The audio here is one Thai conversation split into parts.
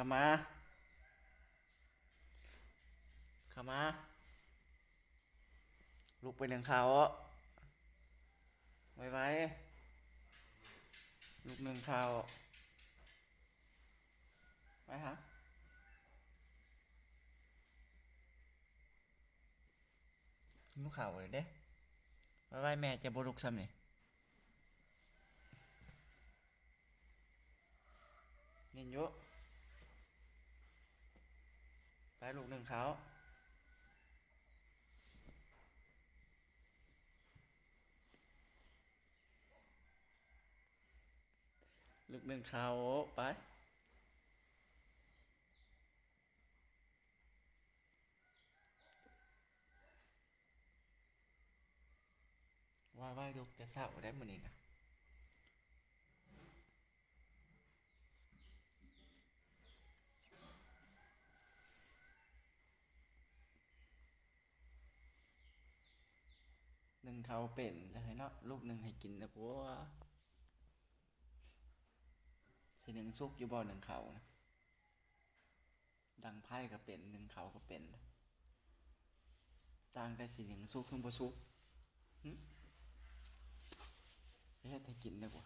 ข้ามาข้ามา ลุกไปหนึ่งเขาไว้ไว้ลุกหนึ่งเขาไปฮะลุกข่าวเลยเด้ไว้ไว้แม่จะบลุกซ้ำนี่นินยุ ไปลูกหนึ่งเขาลูกหนึ่งเขาไป ว่าว่าลูกจะเศร้าได้มันนี่นะ เขาเป็นจะให้เนาะลูกหนึ่งให้กินนะพวกสิหนึ่งซุกอยู่บ่อหนึ่งเขานะดังไพ่ก็เป็นหนึ่งเขาก็เป็นต่างแต่สิหนึ่งซุกขึ้นบ่ซุกหึไปเฮ็ดให้กินดีกว่า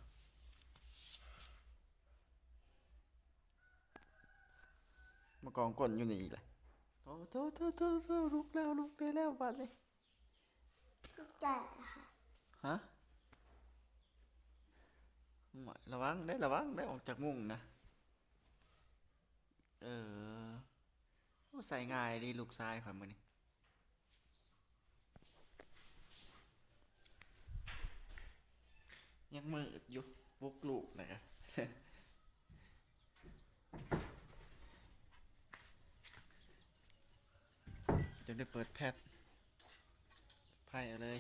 มากองก้นอยู่นี่อีกเลยโอ้โตโตโตโตลุกแล้วลุกได้แล้วบัดนี้ แก่ฮะหมายระวังได้ระวังได้ออกจากมุ้งนะ เออใส่ง่ายดีลูกชายข่อยมือนี่ยังมืดอยู่ปลุกลูกนะครับจะได้เปิดแพท ไพ่เอาเลย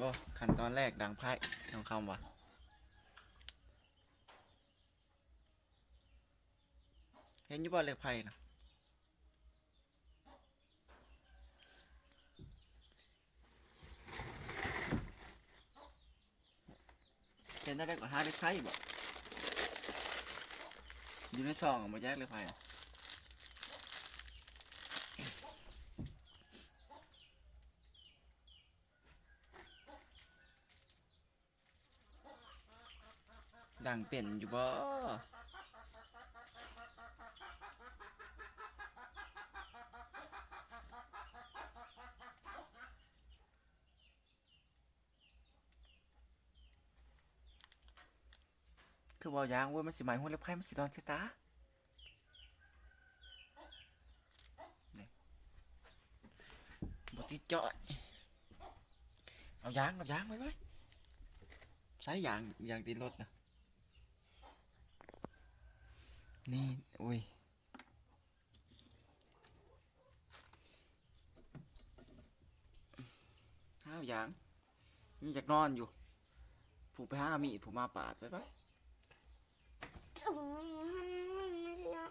ก็ขั้นตอนแรกดังไพ่ทองคำวะเห็นอยี่บ่เลขไพ่นะเห็นได้ก็หาเลขไพ่บ่อยู่ในซองมาแยกเลขไพ่ อะดังเป็นอยู่บ่คือบ่ยางเว่ามันสิหมายหัวเลขไพ่มันสิตอนสิตานี่บ่ติดจ่อยเอายางเอายางไว้ไว้ใช้ยางยางตีรถนะ นี่อุ้ยห้าวยางนี่จากนอนอยู่ ผูกไปห้ามีดผูกมาปาดไปไปโอ้ยมันไม่เนาะ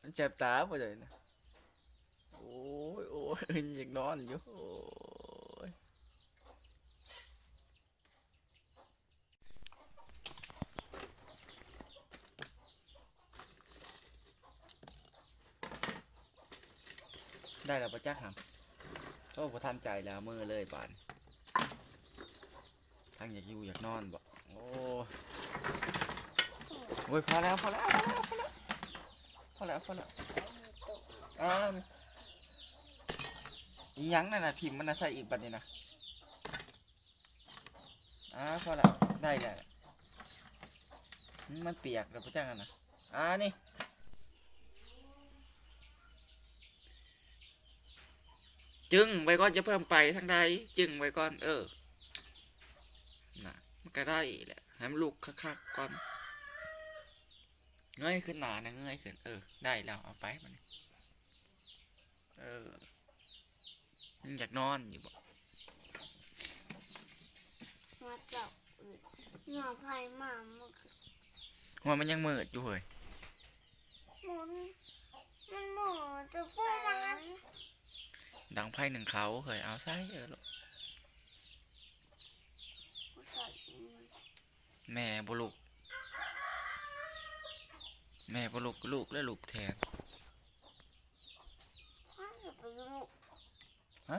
มันเจ็บตาพอเลยนะ โอ้ยโอ้ยอยากนอนอยู่โอ้ย ได้แล้วประจักษ์ครับโอ้พอทันใจแล้วมือเลยบานทั้งอยากอยู่อยากนอนบ่โอ้โอ้ยพอแล้วพอแล้วพอแล้วพอแล้วพอแล้วอ่าอีหยังนั่นนะทิมมันนะใส่อีกบัดนี้นะอ่าพอแล้วได้แล้วมมันเปียกแล้วพระเจ้ากันนะอ่านี่ จึงไว้ก่อนจะเพิ่มไปทางใดจึงไว้ก่อน เออน่ะมันก็ได้แหละให้มันลุกคักๆก่อนเงยขึ้นหนานะเงยขึ้น เออ ได้แล้วเอาไปมันเออยังอยากนอนอยู่บ่มาจับอึดหน่อไผ่หมาหมดหัวมันยังมืดอยู่เฮ้ย หมุนมันหมุนจะแปน ดังไพ่หนึ่งเขาเคยเอาใส่เออลูกกูใส่มันแม่บุลูกแม่บุลูกลูกและลูกแทนห้าสิบไปลูกฮะ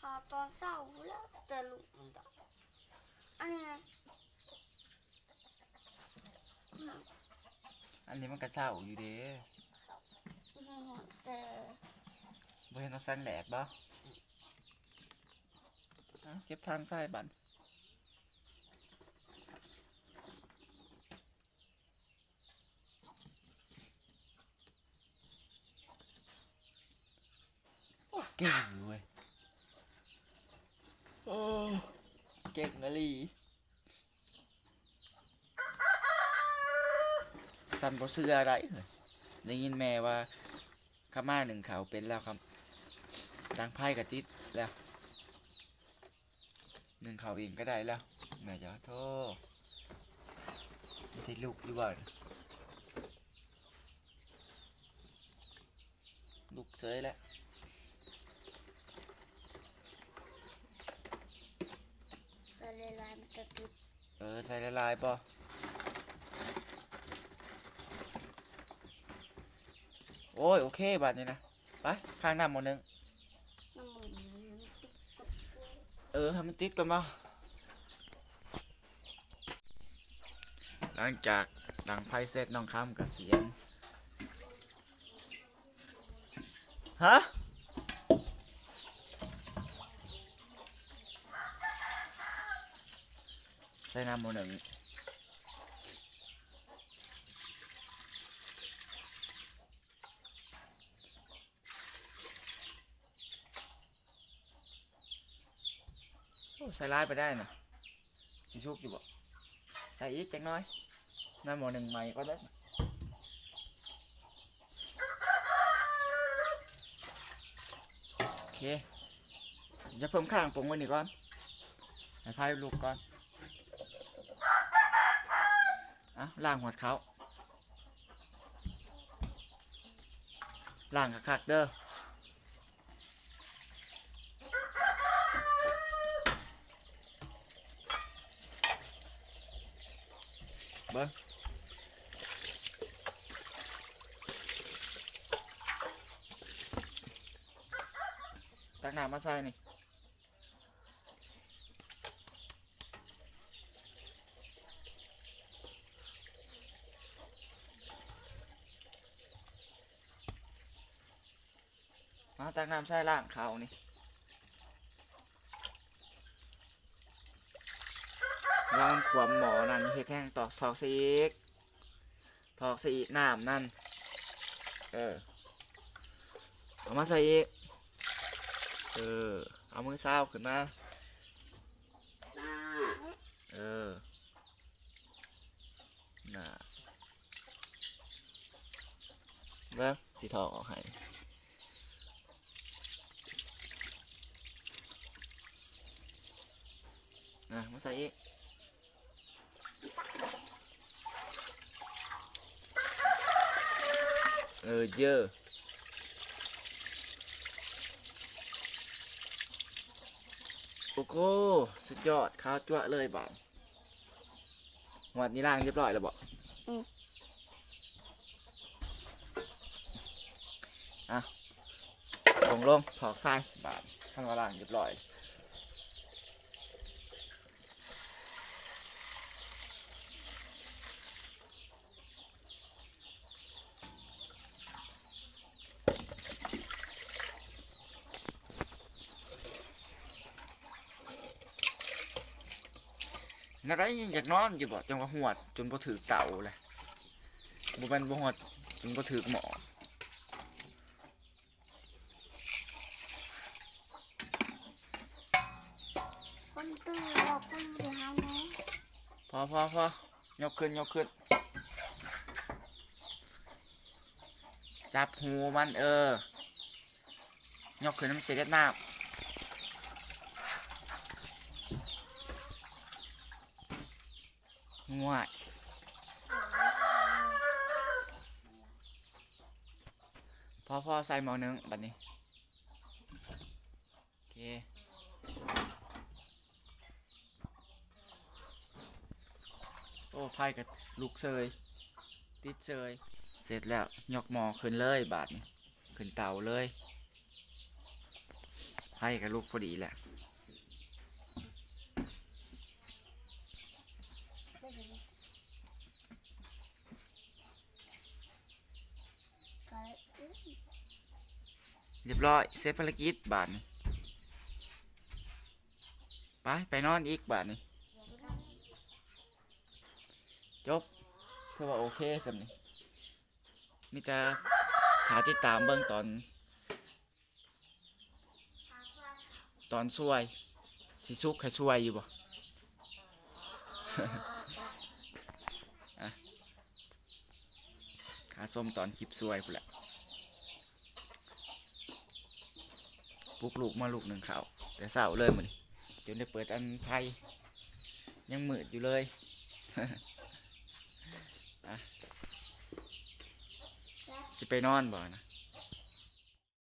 พาตอนเศร้าแล้วแต่ลูกมันดับอันนี้นะอันนี้มันกระเศร้าอยู่เด้นี่หัวแต่ บ่เห็นเอาแสงแดดบ่เอาเก็บทางซ้ายบันโอ้เก่งอยู่เว้ยโอ้เก่งอะลีสันบ่เสื้ออะไรเลยได้ยินแม่ว่าข้ามาหนึ่งเขาเป็นแล้วครับ ดังไพ่กับติดแล้วหนึ่งเขาเองก็ได้แล้วแม่จะขอโทษไม่ใช่ลูกหรือเปล่าลูกเสยแล้วแต่เลลายมันจะติดเออใส่ละลายป่ะโอ้ย โอเคบัดนี้นะ ไป ข้างหน้าหมดหนึ่ง น้ำมันมันติดกับ เออให้มันติดกันบ่หลังจากดังไพ่เสร็จน้องข้ามกับเสียงฮะใส่น้ำโมหนึ่ง ใส่ลายไปได้นะสิชุกอยู่บ่ใส่อีกจังน้อยน้ำโมหนึ่งใหม่ก็ได้โอเคจะเพิ่มข้างปรุงไว้นี่ก่อนให้พายลูกก่อนอะล่างหัวเขาล่างคักๆเด้อ เบิ้งตักน้ำมาใส่นี่มาตักน้ำใส่ล่างเขานี่ ลองขวมหมอนั่นเฮ็ดแห้งตอกทอกซีกทอกซีกน้ำนั่น เออ เอามาใส่อีก เออ เอามือซ้าวขึ้นมา เออ น่ะเบิ้งสีทองออกให้อะมาใส่อีก เออเยอะโอ้โหสุดยอดข้าวจั่วะเลยบาทหวัดนี้ล่างเรียบร้อยแล้วบอกอะลงลงถอกทรายบาทข้างล่างเรียบร้อย นาไรยังอยากนอนอยู่บ่จังว่าหวด จนบ่ถือเต่าเลยบ่แม่นบ่หวดจนบ่ถือหมอคนตื่นบอกคนเดียวนะพอพอพอยกขึ้นยกขึ้น จับหูมันเออ ยกขึ้นน้ำเสียเล็ดน้ำ ง่วยพอพอใส่หมอนึงแบัดนี้ โอเคโอ้ไพ่กับลูกเซยติดเซยเสร็จแล้ว ยกหมอขึ้นเลยบาทนี่ขึ้นเตาเลยไพ่กับลูกพอดีแหละ ได้เลยก็อื้อ เรียบร้อยเสร็จภารกิจบาทนี่ไปไปนอนอีกบาทนี่จบเพื่อว่าโอเคสำนี่มีแต่หาติดตามเบื้องตอน ตอนช่วยสิซุกให้ช่วยอยู่บ่อะหาส้มตอนคลิปช่วยพุ่นแหละ ปลุกลูกมาลูกหนึ่งเขาแต่เศร้าเลยมันจนได้เปิดอันไพ่ยังมืดอยู่เลยอะสิไปนอนบ่นะ